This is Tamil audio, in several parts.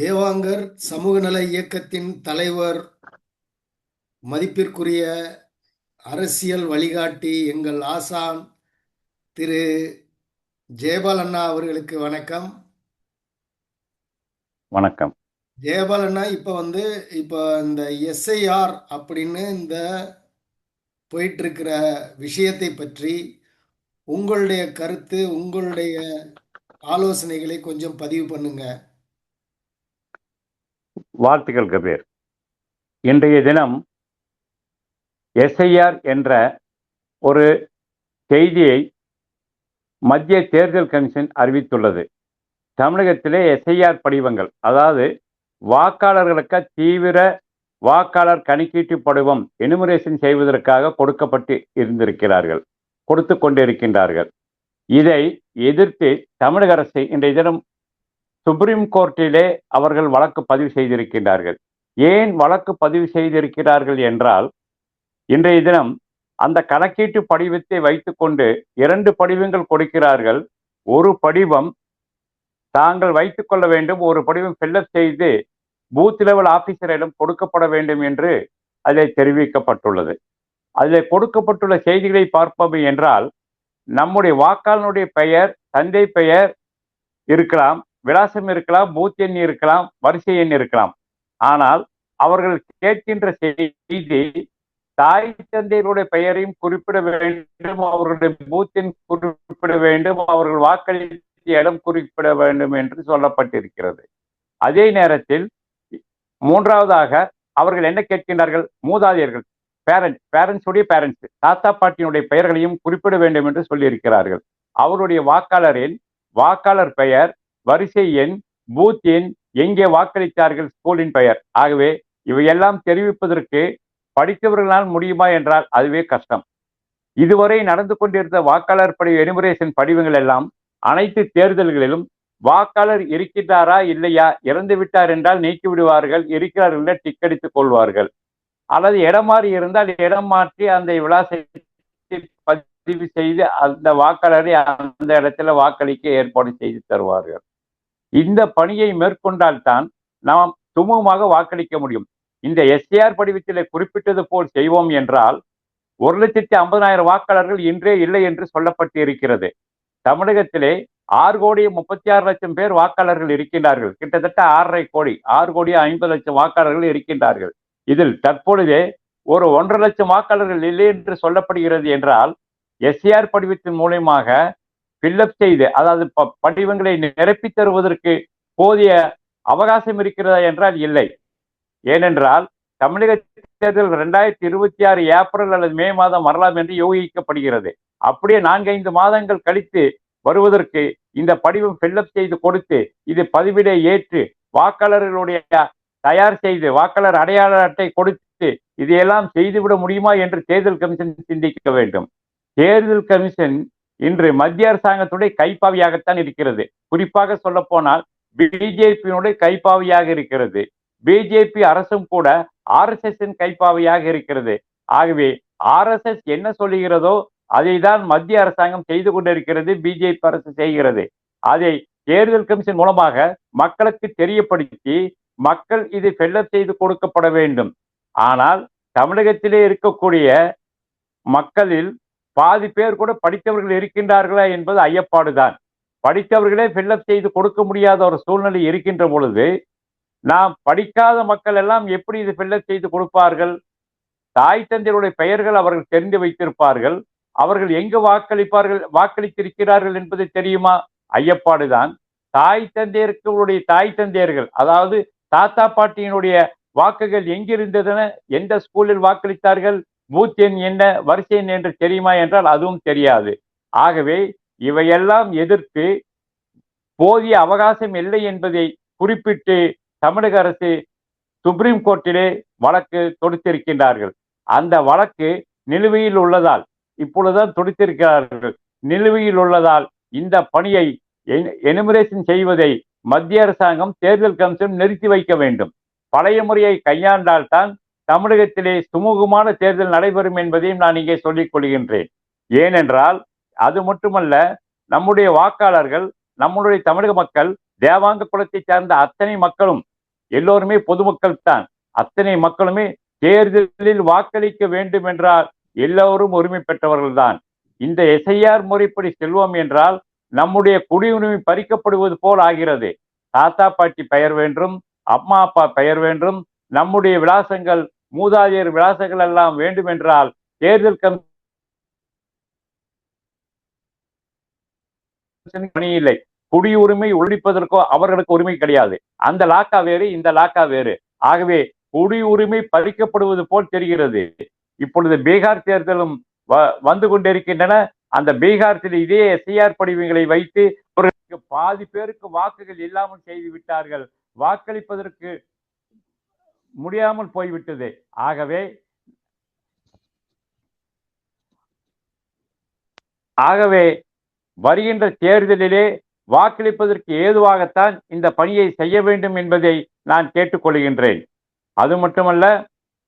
தேவாங்கர் சமூக நல இயக்கத்தின் தலைவர் மதிப்பிற்குரிய அரசியல் வழிகாட்டி எங்கள் ஆசான் திரு ஜெயபால் அண்ணா அவர்களுக்கு வணக்கம். வணக்கம். ஜெயபால் அண்ணா இப்போ வந்து இப்போ இந்த எஸ்ஐஆர் அப்படின்னு இந்த போயிட்டு இருக்கிற விஷயத்தை பற்றி உங்களுடைய கருத்து உங்களுடைய ஆலோசனைகளை கொஞ்சம் பதிவு பண்ணுங்க. வாழ்த்துக்கள் கபீர். இன்றைய தினம் எஸ்ஐஆர் என்ற ஒரு செய்தியை மத்திய தேர்தல் கமிஷன் அறிவித்துள்ளது. தமிழகத்திலே எஸ்ஐஆர் படிவங்கள் அதாவது வாக்காளர்களுக்கு தீவிர வாக்காளர் கணக்கீட்டு படிவம் எனுமரேஷன் செய்வதற்காக கொடுக்கப்பட்டு இருந்திருக்கிறார்கள் கொடுத்து கொண்டிருக்கின்றார்கள். இதை எதிர்த்து தமிழக அரசு இன்றைய தினம் சுப்ரீம் கோர்ட்டிலே அவர்கள் வழக்கு பதிவு செய்திருக்கின்றார்கள். ஏன் வழக்கு பதிவு செய்திருக்கிறார்கள் என்றால் இன்றைய தினம் அந்த கணக்கீட்டு படிவத்தை வைத்துக்கொண்டு இரண்டு படிவங்கள் கொடுக்கிறார்கள். ஒரு படிவம் தாங்கள் வைத்துக்கொள்ள வேண்டும் ஒரு படிவம் ஃபில்லப் செய்து பூத் லெவல் ஆபீசரிடம் கொடுக்கப்பட வேண்டும் என்று அதில் தெரிவிக்கப்பட்டுள்ளது. அதில் கொடுக்கப்பட்டுள்ள செய்திகளை பார்ப்போம் என்றால் நம்முடைய வாக்காளனுடைய பெயர் தந்தை பெயர் இருக்கலாம் விலாசம் இருக்கலாம் பூத் எண் இருக்கலாம் வரிசை எண் இருக்கலாம். ஆனால் அவர்கள் கேட்கின்ற செய்தி தாய் தந்தையருடைய பெயரையும் குறிப்பிட வேண்டும் அவர்களுடைய பூத்தின் குறிப்பிட வேண்டும் அவர்கள் வாக்களித்த இடம் குறிப்பிட வேண்டும் என்று சொல்லப்பட்டிருக்கிறது. அதே நேரத்தில் மூன்றாவதாக அவர்கள் என்ன கேட்கின்றார்கள்? மூதாதையர்கள் பேரண்ட் பேரண்ட்ஸுடைய பேரண்ட்ஸ் தாத்தா பாட்டியினுடைய பெயர்களையும் குறிப்பிட வேண்டும் என்று சொல்லியிருக்கிறார்கள். அவருடைய வாக்காளரின் வாக்காளர் பெயர் வரிசை எண் பூத் எண் எங்கே வாக்களித்தார்கள் ஸ்கூலின் பெயர். ஆகவே இவையெல்லாம் தெரிவிப்பதற்கு படித்தவர்களால் முடியுமா என்றால் அதுவே கஷ்டம். இதுவரை நடந்து கொண்டிருந்த வாக்காளர் படி எனுமரேஷன் படிவங்கள் எல்லாம் அனைத்து தேர்தல்களிலும் வாக்காளர் இருக்கின்றாரா இல்லையா இறந்து விட்டார் என்றால் நீக்கி விடுவார்கள் இருக்கிறார்கள் என்ற கொள்வார்கள். அல்லது இடம் மாறி இருந்தால் இடம் மாற்றி அந்த விலாசத்தை பதிவு செய்து அந்த வாக்காளரை அந்த இடத்துல வாக்களிக்க ஏற்பாடு செய்து தருவார்கள். இந்த பணியை மேற்கொண்டால்தான் நாம் சுமூகமாக வாக்களிக்க முடியும். இந்த எஸ்ஏஆர் படிவத்தில் குறிப்பிட்டது போல் செய்வோம் என்றால் ஒரு லட்சத்தி ஐம்பதாயிரம் வாக்காளர்கள் இன்றே இல்லை என்று சொல்லப்பட்டு இருக்கிறது தமிழகத்திலே ஆறு கோடி முப்பத்தி ஆறு லட்சம் பேர் வாக்காளர்கள் இருக்கின்றார்கள். கிட்டத்தட்ட ஆறரை கோடி ஆறு கோடி ஐம்பது லட்சம் வாக்காளர்கள் இருக்கின்றார்கள். இதில் தற்பொழுதே ஒரு ஒன்றரை லட்சம் வாக்காளர்கள் இல்லை என்று சொல்லப்படுகிறது என்றால் எஸ்ஏஆர் படிவத்தின் மூலயமாக ஃபில்லப் செய்து அதாவது படிவங்களை நிரப்பி தருவதற்கு போதிய அவகாசம் இருக்கிறதா என்றால் இல்லை. ஏனென்றால் தமிழக தேர்தல் ரெண்டாயிரத்தி இருபத்தி ஆறு ஏப்ரல் அல்லது மே மாதம் வரலாம் என்று யோகிக்கப்படுகிறது. அப்படியே நான்கைந்து மாதங்கள் கழித்து வருவதற்கு இந்த படிவம் ஃபில்லப் செய்து கொடுத்து இது பதிவிடை ஏற்று வாக்காளர்களுடைய தயார் செய்து வாக்காளர் அடையாள அட்டை கொடுத்து இதையெல்லாம் செய்துவிட முடியுமா என்று தேர்தல் கமிஷன் சிந்திக்க வேண்டும். தேர்தல் கமிஷன் இன்று மத்திய அரசாங்கத்துடைய கைப்பாவியாகத்தான் இருக்கிறது. குறிப்பாக சொல்ல போனால் பிஜேபியினுடைய கைப்பாவியாக இருக்கிறது. பிஜேபி அரசும் கூட ஆர் எஸ் எஸ் கைப்பாவையாக இருக்கிறது. ஆகவே ஆர் எஸ் எஸ் என்ன சொல்லுகிறதோ அதை தான் மத்திய அரசாங்கம் செய்து கொண்டிருக்கிறது பிஜேபி அரசு செய்கிறது. அதை தேர்தல் கமிஷன் மூலமாக மக்களுக்கு தெரியப்படுத்தி மக்கள் இது ஃபெல்லப் செய்து கொடுக்கப்பட வேண்டும். ஆனால் தமிழகத்திலே இருக்கக்கூடிய மக்களில் பாதி பேர் கூட படித்தவர்கள் இருக்கின்றார்களா என்பது ஐயப்பாடுதான். படித்தவர்களே ஃபில்லப் செய்து கொடுக்க முடியாத ஒரு சூழ்நிலை இருக்கின்ற பொழுது நாம் படிக்காத மக்கள் எல்லாம் எப்படி இது ஃபில்லப் செய்து கொடுப்பார்கள்? தாய் தந்தையருடைய பெயர்கள் அவர்கள் தெரிந்து வைத்திருப்பார்கள். அவர்கள் எங்கு வாக்களிப்பார்கள் வாக்களித்திருக்கிறார்கள் என்பது தெரியுமா? ஐயப்பாடுதான். தாய் தந்தையர்களுடைய தாய் தந்தையர்கள் அதாவது தாத்தா பாட்டியினுடைய வாக்குகள் எங்கிருந்ததென எந்த ஸ்கூலில் வாக்களித்தார்கள்? பூத் என்ன வரிசை எண் என்று தெரியுமா என்றால் அதுவும் தெரியாது. ஆகவே இவையெல்லாம் எதிர்த்து போதிய அவகாசம் இல்லை என்பதை குறிப்பிட்டு தமிழக அரசு சுப்ரீம் கோர்ட்டிலே வழக்கு தொடுத்திருக்கின்றார்கள். அந்த வழக்கு நிலுவையில் உள்ளதால் இப்பொழுதுதான் தொடுத்திருக்கிறார்கள். நிலுவையில் உள்ளதால் இந்த பணியை எனுமரேஷன் செய்வதை மத்திய அரசாங்கம் தேர்தல் கமிஷன் நிறுத்தி வைக்க வேண்டும். பழைய முறையை கையாண்டால்தான் தமிழகத்திலே சுமூகமான தேர்தல் நடைபெறும் என்பதையும் நான் இங்கே சொல்லிக் கொள்கின்றேன். ஏனென்றால் அது மட்டுமல்ல நம்முடைய வாக்காளர்கள் நம்முடைய தமிழக மக்கள் தேவாங்க குலத்தை சார்ந்த அத்தனை மக்களும் எல்லோருமே பொதுமக்கள் தான். அத்தனை மக்களுமே தேர்தலில் வாக்களிக்க வேண்டும் என்றால் எல்லோரும் உரிமை பெற்றவர்கள்தான் இந்த எஸ்ஐஆர் முறைப்படி செல்வோம் என்றால் நம்முடைய குடியுரிமை பறிக்கப்படுவது போல் ஆகிறது. தாத்தா பாட்டி பெயர் வேண்டும் அம்மா அப்பா பெயர் வேண்டும் நம்முடைய விலாசங்கள் மூதாதையர் விலாசங்கள் எல்லாம் வேண்டும் என்றால் தேர்தல் கமிஷன் பணியில்லை. குடியுரிமை ஒழிப்பதற்கோ அவர்களுக்கு உரிமை கிடையாது. அந்த லாக்கா வேறு இந்த லாக்கா வேறு. ஆகவே குடியுரிமை பறிக்கப்படுவது போல் தெரிகிறது. இப்பொழுது பீகார் தேர்தலும் வ- வந்து கொண்டிருக்கின்றன. அந்த பீகாரத்தில் இதே எஸ்ஐஆர் படிவங்களை வைத்து பாதி பேருக்கு வாக்குகள் இல்லாமல் செய்து விட்டார்கள். வாக்களிப்பதற்கு முடியாமல் போய்விட்டது. ஆகவே ஆகவே வருகின்ற தேர்தலிலே வாக்களிப்பதற்கு ஏதுவாகத்தான் இந்த பணியை செய்ய வேண்டும் என்பதை நான் கேட்டுக்கொள்கின்றேன். அது மட்டுமல்ல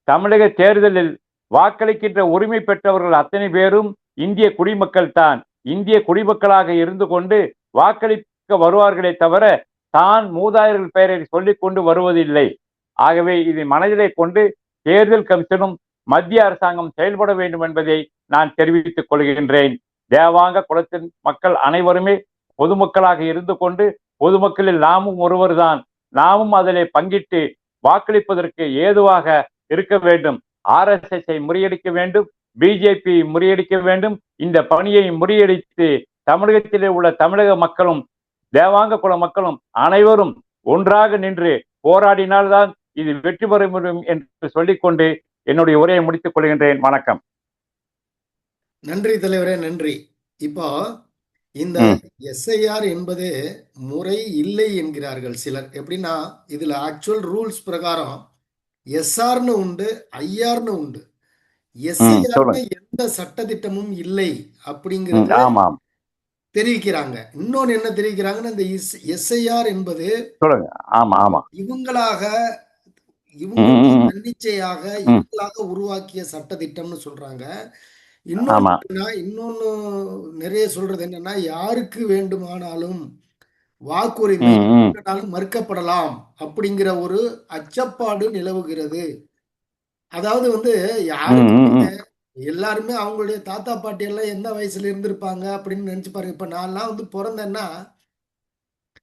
தமிழக தேர்தலில் வாக்களிக்கின்ற உரிமை பெற்றவர்கள் அத்தனை பேரும் இந்திய குடிமக்கள் தான். இந்திய குடிமக்களாக இருந்து கொண்டு வாக்களிக்க வருவார்களே தவிர தான் மூதாயர்கள் பெயரை சொல்லிக் கொண்டு வருவதில்லை. ஆகவே இதை மனதிலே கொண்டு தேர்தல் கமிஷனும் மத்திய அரசாங்கம் செயல்பட வேண்டும் என்பதை நான் தெரிவித்துக் கொள்கின்றேன். தேவாங்க குலத்தின் மக்கள் அனைவருமே பொதுமக்களாக இருந்து கொண்டு பொதுமக்களில் நாமும் ஒருவர்தான். நாமும் அதிலே பங்கிட்டு வாக்களிப்பதற்கு ஏதுவாக இருக்க வேண்டும். ஆர்எஸ்எஸ்ஐ முறியடிக்க வேண்டும். பிஜேபி முறியடிக்க வேண்டும். இந்த பணியை முறியடித்து தமிழகத்திலே உள்ள தமிழக மக்களும் தேவாங்க குல மக்களும் அனைவரும் ஒன்றாக நின்று போராடினால்தான் இது வெற்றி பெற முடியும் என்று சொல்லிக்கொண்டு என்னுடைய உரையை முடித்துக் கொள்கின்றேன். வணக்கம். நன்றி தலைவரே நன்றி. இப்போ இந்த. எஸ்ஐஆர் என்பது முறை இல்லை என்கிறார்கள் சிலர். எப்படின்னா இதுல ஆக்சுவல் ரூல்ஸ் பிரகாரம் எஸ்ஆர்னு உண்டு ஐஆர்னு உண்டு. எஸ்ஐஆர்னு. எந்த சட்டதிட்டமும் இல்லை ம், அப்படிங்கிறது தெரிவிக்கிறாங்க. இன்னொன்னு என்ன தெரிவிக்கிறாங்கன்னா இந்த எஸ்ஐஆர் என்பது இவங்களாக இவங்க. தன்னிச்சையாக. இவங்களாக உருவாக்கிய சட்டதிட்டம்னு சொல்றாங்க இன்னொன்னு இன்னொன்னு நிறைய சொல்றது என்னன்னா யாருக்கு வேண்டுமானாலும் வாக்குரிமை மறுக்கப்படலாம் அப்படிங்கிற ஒரு அச்சப்பாடு நிலவுகிறது அதாவது வந்து ம், யாருக்கு ம், ம். எல்லாருமே அவங்களுடைய தாத்தா பாட்டி எல்லாம் எந்த வயசுல இருந்திருப்பாங்க அப்படின்னு நினைச்சு பாருங்க இப்ப நான்லாம் வந்து பிறந்தேன்னா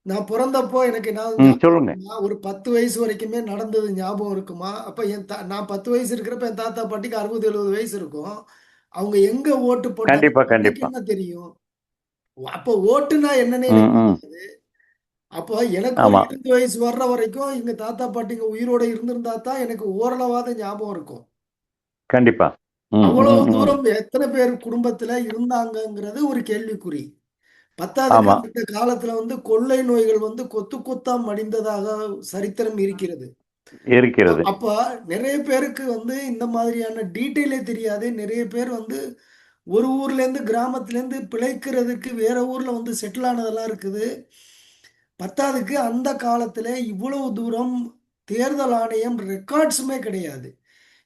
நான் பிறந்தப்போ எனக்கு ஞாபகம் சொல்லுங்க. ஒரு பத்து வயசு வரைக்குமே நடந்தது ஞாபகம் இருக்குமா? அப்ப என் நான் பத்து வயசு இருக்கிறப்ப என் தாத்தா பாட்டிக்கு அறுபது எழுபது வயசு இருக்கும். அவங்க எங்க ஓட்டு போட்டாங்க? கண்டிப்பா என்ன தெரியும்? அப்போ ஓட்டுனா என்னன்னே அப்போ எனக்கு இருபது வயசு வர்ற வரைக்கும் எங்க தாத்தா பாட்டிங்க உயிரோட இருந்திருந்தா தான் எனக்கு ஓரளவாத ஞாபகம் இருக்கும். கண்டிப்பா. அவ்வளவு. தூரம் எத்தனை பேர் குடும்பத்துல இருந்தாங்கங்கிறது ஒரு கேள்விக்குறி. பத்தாவது காலத்துல வந்து கொள்ளை நோய்கள் வந்து கொத்து கொத்தா மடிந்ததாக சரித்திரம் இருக்கிறது. இருக்கிறது. அப்ப நிறைய பேருக்கு வந்து இந்த மாதிரியான டீட்டெயிலே தெரியாது. நிறைய பேர் வந்து ஒரு ஊர்ல இருந்து கிராமத்துல இருந்து பிழைக்கிறதுக்கு வேற ஊர்ல வந்து செட்டில் ஆனதெல்லாம் இருக்குது. பத்தாவதுக்கு அந்த காலத்துல இவ்வளவு தூரம் தேர்தல் ஆணையம் ரெக்கார்ட்ஸுமே கிடையாது.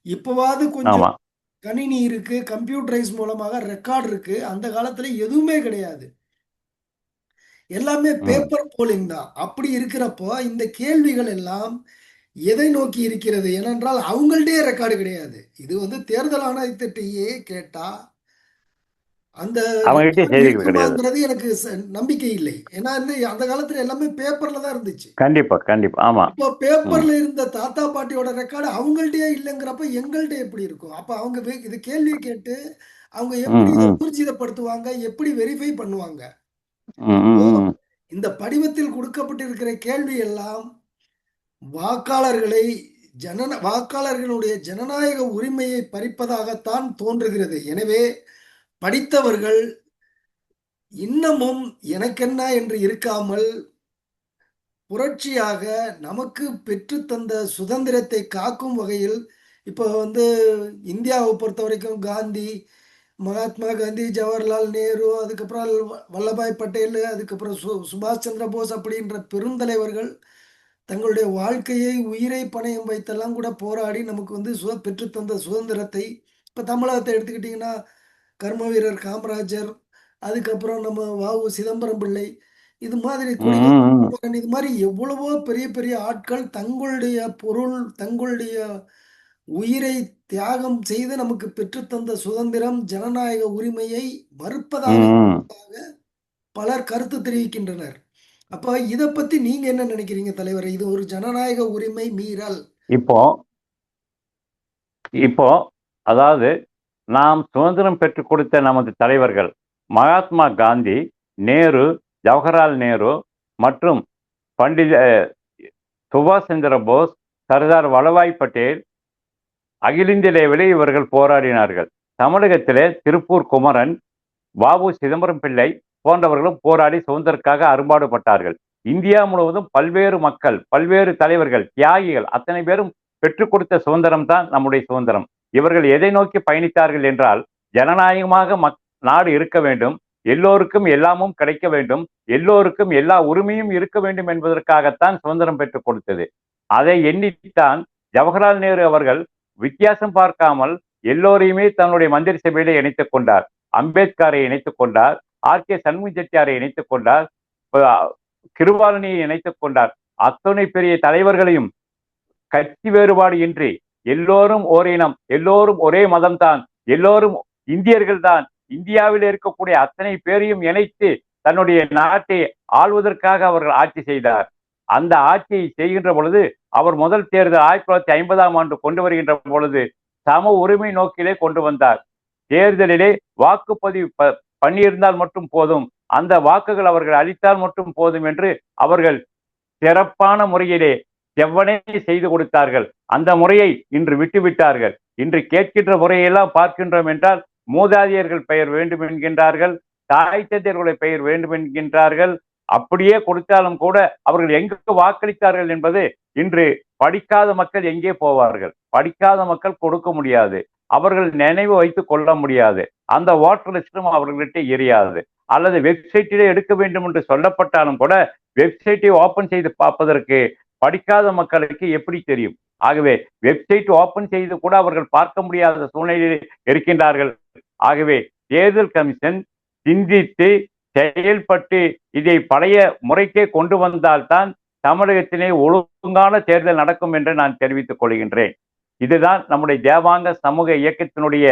இப்பவாவது கொஞ்சம் கணினி இருக்கு கம்ப்யூட்டரைஸ் மூலமாக ரெக்கார்ட் இருக்கு. அந்த காலத்துல எதுவுமே கிடையாது. எல்லாமே. பேப்பர் போலிங் தான். அப்படி இருக்கிறப்போ இந்த கேள்விகள் எல்லாம் எதை நோக்கி இருக்கிறது? ஏனென்றால் அவங்கள்ட்டயே ரெக்கார்டு கிடையாது. இது வந்து தேர்தல் ஆணையத்திட்டயே கேட்டா அந்த எனக்கு நம்பிக்கை இல்லை. ஏன்னா வந்து அந்த காலத்துல எல்லாமே பேப்பர்ல தான் இருந்துச்சு. கண்டிப்பா கண்டிப்பா. ஆமா. அப்போ ம். பேப்பர்ல இருந்த தாத்தா பாட்டியோட ரெக்கார்டு அவங்கள்ட்டயே இல்லைங்கிறப்ப எங்கள்ட்ட எப்படி இருக்கும்? அப்ப அவங்க இது கேள்வி கேட்டு அவங்க எப்படி. ஊர்ஜிதப்படுத்துவாங்க எப்படி வெரிஃபை பண்ணுவாங்க. இந்த படிவத்தில் கொடுக்கப்பட்டிருக்கிற கேள்வி எல்லாம் வாக்காளர்களை ஜனன வாக்காளர்களுடைய ஜனநாயக உரிமையை பறிப்பதாகத்தான் தோன்றுகிறது. எனவே படித்தவர்கள் இன்னமும் எனக்கென்ன என்று இருக்காமல் புரட்சியாக நமக்கு பெற்றுத்தந்த சுதந்திரத்தை காக்கும் வகையில் இப்போ வந்து இந்தியாவை பொறுத்த வரைக்கும் காந்தி மகாத்மா காந்தி ஜவஹர்லால் நேரு அதுக்கப்புறம் வல்லபாய் பட்டேல் அதுக்கப்புறம் சு சுபாஷ் சந்திர போஸ் அப்படின்ற பெருந்தலைவர்கள் தங்களுடைய வாழ்க்கையை உயிரை பணயம் வைத்தெல்லாம் கூட போராடி நமக்கு வந்து சுத பெற்றுத்தந்த சுதந்திரத்தை இப்போ தமிழகத்தை எடுத்துக்கிட்டிங்கன்னா கர்ம வீரர் காமராஜர் அதுக்கப்புறம் நம்ம வாவு சிதம்பரம் பிள்ளை இது மாதிரி இது மாதிரி எவ்வளவோ பெரிய பெரிய ஆட்கள் தங்களுடைய பொருள் தங்களுடைய உயிரை தியாகம் செய்து நமக்கு பெற்றுத்தந்த சுதந்திரம் ஜனநாயக உரிமையை மறுப்பதாக. பலர் கருத்து தெரிவிக்கின்றனர். அப்ப இத பத்தி நீங்க என்ன நினைக்கிறீங்க தலைவரே? இது ஒரு ஜனநாயக உரிமை மீறல். இப்போ இப்போ அதாவது நாம் சுதந்திரம் பெற்றுக் கொடுத்த நமது தலைவர்கள் மகாத்மா காந்தி நேரு ஜவஹர்லால் நேரு மற்றும் பண்டித சுபாஷ் சந்திர போஸ் சர்தார் வல்லபாய் பட்டேல் அகில இந்திய லெவலில் இவர்கள் போராடினார்கள். தமிழகத்திலே திருப்பூர் குமரன் பாபு சிதம்பரம் பிள்ளை போன்றவர்களும் போராடி சுதந்திரக்காக அரும்பாடுபட்டார்கள். இந்தியா முழுவதும் பல்வேறு மக்கள் பல்வேறு தலைவர்கள் தியாகிகள் அத்தனை பேரும் பெற்றுக் கொடுத்த சுதந்திரம் தான் நம்முடைய சுதந்திரம். இவர்கள் எதை நோக்கி பயணித்தார்கள் என்றால் ஜனநாயகமாக மக் நாடு இருக்க வேண்டும் எல்லோருக்கும் எல்லாமும் கிடைக்க வேண்டும் எல்லோருக்கும் எல்லா உரிமையும் இருக்க வேண்டும் என்பதற்காகத்தான் சுதந்திரம் பெற்றுக் கொடுத்தது. அதை எண்ணித்தான் ஜவஹர்லால் நேரு அவர்கள் வித்தியாசம் பார்க்காமல் எல்லோரையுமே தன்னுடைய மந்திரி சபையில இணைத்துக் கொண்டார். அம்பேத்கரை இணைத்துக் கொண்டார். ஆர். கே. சண்முக செட்டியாரை இணைத்துக் கொண்டார். கிருபாலனியை இணைத்துக் கொண்டார். அத்தனை பெரிய தலைவர்களையும் கட்சி வேறுபாடு இன்றி எல்லோரும் ஓர் இனம் எல்லோரும் ஒரே மதம் தான் எல்லோரும் இந்தியர்கள் தான் இந்தியாவில் இருக்கக்கூடிய அத்தனை பேரையும் இணைத்து தன்னுடைய நாட்டை ஆள்வதற்காக அவர்கள் ஆட்சி செய்தார். அந்த ஆட்சியை செய்கின்ற பொழுது அவர் முதல் தேர்தல் ஆயிரத்தி தொள்ளாயிரத்தி ஐம்பதாம் ஆண்டு கொண்டு வருகின்ற பொழுது சம உரிமை நோக்கிலே கொண்டு வந்தார். தேர்தலிலே வாக்குப்பதிவு ப- பண்ணியிருந்தால் மட்டும் போதும் அந்த வாக்குகள் அவர்கள் அளித்தால் மட்டும் போதும் என்று அவர்கள் சிறப்பான முறையிலே செவ்வனே செய்து கொடுத்தார்கள். அந்த முறையை இன்று விட்டுவிட்டார்கள். இன்று கேட்கின்ற முறையெல்லாம் பார்க்கின்றோம் என்றால் மூதாதையர்கள் பெயர் வேண்டும் என்கின்றார்கள் தாய் தந்தையர்களுடைய பெயர் வேண்டும் என்கின்றார்கள் அப்படியே கொடுத்தாலும் கூட அவர்கள் எங்கு வாக்களித்தார்கள் என்பது இன்று படிக்காத மக்கள் எங்கே போவார்கள்? படிக்காத மக்கள் கொடுக்க முடியாது. அவர்கள் நினைவு வைத்து கொள்ள முடியாது. அந்த வாட்டர் லிஸ்டும் அவர்கள்கிட்ட எரியாது. அல்லது வெப்சைட்டிலே எடுக்க வேண்டும் என்று சொல்லப்பட்டாலும் கூட வெப்சைட்டை ஓபன் செய்து பார்ப்பதற்கு படிக்காத மக்களுக்கு எப்படி தெரியும்? ஆகவே வெப்சைட் ஓபன் செய்து கூட அவர்கள் பார்க்க முடியாத சூழ்நிலையில் இருக்கின்றார்கள். ஆகவே தேர்தல் கமிஷன் சிந்தித்து செயல்பட்டு இதை பழைய முறைக்கே கொண்டு வந்தால்தான் தமிழகத்திலே ஒழுங்கான தேர்தல் நடக்கும் என்று நான் தெரிவித்துக் கொள்கின்றேன். இதுதான் நம்முடைய தேவாங்க சமூக இயக்கத்தினுடைய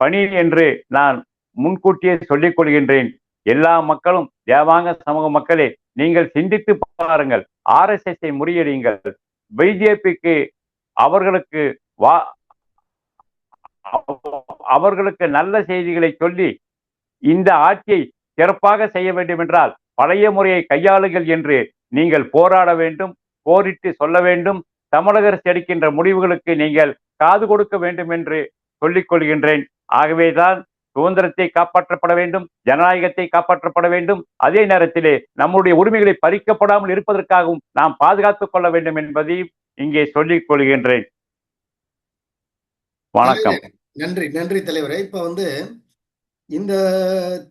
பணி என்று நான் முன்கூட்டியே சொல்லிக் கொள்கின்றேன். எல்லா மக்களும் தேவாங்க சமூக மக்களே நீங்கள் சிந்தித்து பாருங்கள். ஆர்எஸ் எஸ் ஐ முறியடியுங்கள் பிஜேபிக்கு அவர்களுக்கு வா அவர்களுக்கு நல்ல செய்திகளை சொல்லி இந்த ஆட்சியை சிறப்பாக செய்ய வேண்டும் என்றால் பழைய முறையை கையாளுங்கள் என்று நீங்கள் போராட வேண்டும் போரிட்டு சொல்ல வேண்டும். தமிழக அரசு எடுக்கின்ற முடிவுகளுக்கு நீங்கள் காது கொடுக்க வேண்டும் என்று சொல்லிக் கொள்கின்றேன். ஆகவேதான் சுதந்திரத்தை காப்பாற்றப்பட வேண்டும் ஜனநாயகத்தை காப்பாற்றப்பட வேண்டும். அதே நேரத்திலே நம்முடைய உரிமைகளை பறிக்கப்படாமல் இருப்பதற்காகவும் நாம் பாதுகாத்துக் கொள்ள வேண்டும் என்பதையும் இங்கே சொல்லிக் கொள்கின்றேன். வணக்கம். நன்றி நன்றி தலைவரே. இப்ப வந்து இந்த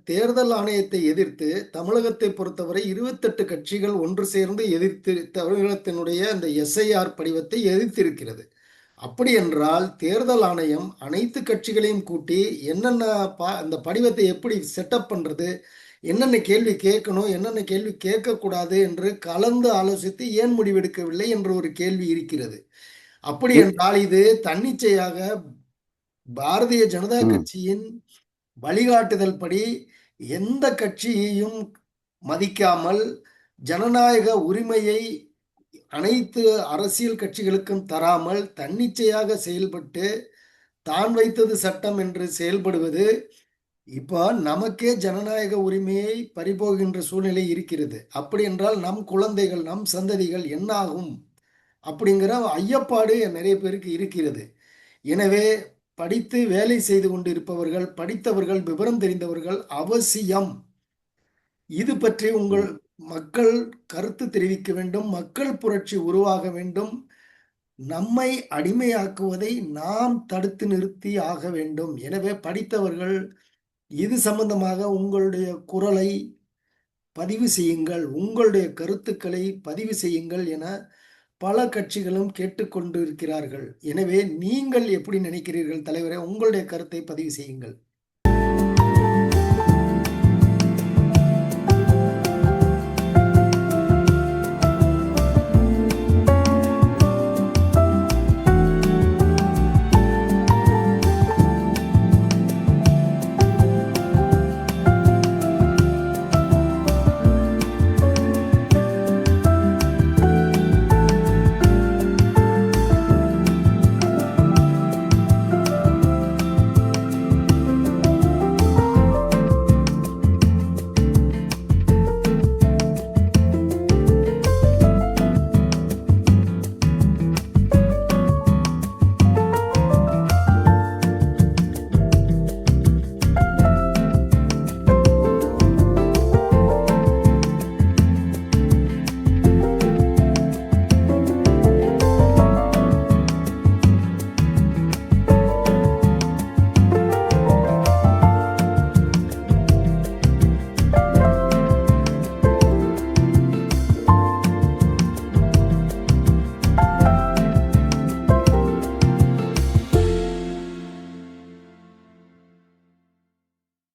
தேர்தல் ஆணையத்தை எதிர்த்து தமிழகத்தை பொறுத்தவரை இருபத்தெட்டு கட்சிகள் ஒன்று சேர்ந்து எதிர்த்து தமிழகத்தினுடைய அந்த எஸ்ஐஆர் படிவத்தை எதிர்த்திருக்கிறது. அப்படி என்றால் தேர்தல் ஆணையம் அனைத்து கட்சிகளையும் கூட்டி என்னென்ன பா அந்த படிவத்தை எப்படி செட்டப் பண்றது என்னென்ன கேள்வி கேட்கணும் என்னென்ன கேள்வி கேட்கக்கூடாது என்று கலந்து ஆலோசித்து ஏன் முடிவெடுக்கவில்லை என்ற ஒரு கேள்வி இருக்கிறது. அப்படி என்றால் இது தன்னிச்சையாக பாரதிய ஜனதா. கட்சியின் வழிகாட்டுதல் படி எந்த கட்சியையும் மதிக்காமல் ஜனநாயக உரிமையை அனைத்து அரசியல் கட்சிகளுக்கும் தராமல் தன்னிச்சையாக செயல்பட்டு தான் வைத்தது சட்டம் என்று செயல்படுவது இப்போ நமக்கே ஜனநாயக உரிமையை பறிபோகின்ற சூழ்நிலை இருக்கிறது. அப்படி என்றால் நம் குழந்தைகள் நம் சந்ததிகள் என்னாகும்? அப்படிங்கிற ஐயப்பாடு நிறைய பேருக்கு இருக்கிறது. எனவே படித்து வேலை செய்து கொண்டு இருப்பவர்கள் படித்தவர்கள் விவரம் தெரிந்தவர்கள் அவசியம். இது பற்றி உங்கள் மக்கள் கருத்து தெரிவிக்க வேண்டும் மக்கள் புரட்சி உருவாக வேண்டும். நம்மை அடிமையாக்குவதை நாம் தடுத்து நிறுத்தி ஆக வேண்டும். எனவே படித்தவர்கள் இது சம்பந்தமாக உங்களுடைய குரலை பதிவு செய்யுங்கள் உங்களுடைய கருத்துக்களை பதிவு செய்யுங்கள் என பல கட்சிகளும் கேட்டுக்கொண்டு இருக்கிறார்கள் எனவே நீங்கள் எப்படி நினைக்கிறீர்கள் தலைவரே? உங்களுடைய கருத்தை பதிவு செய்யுங்கள்.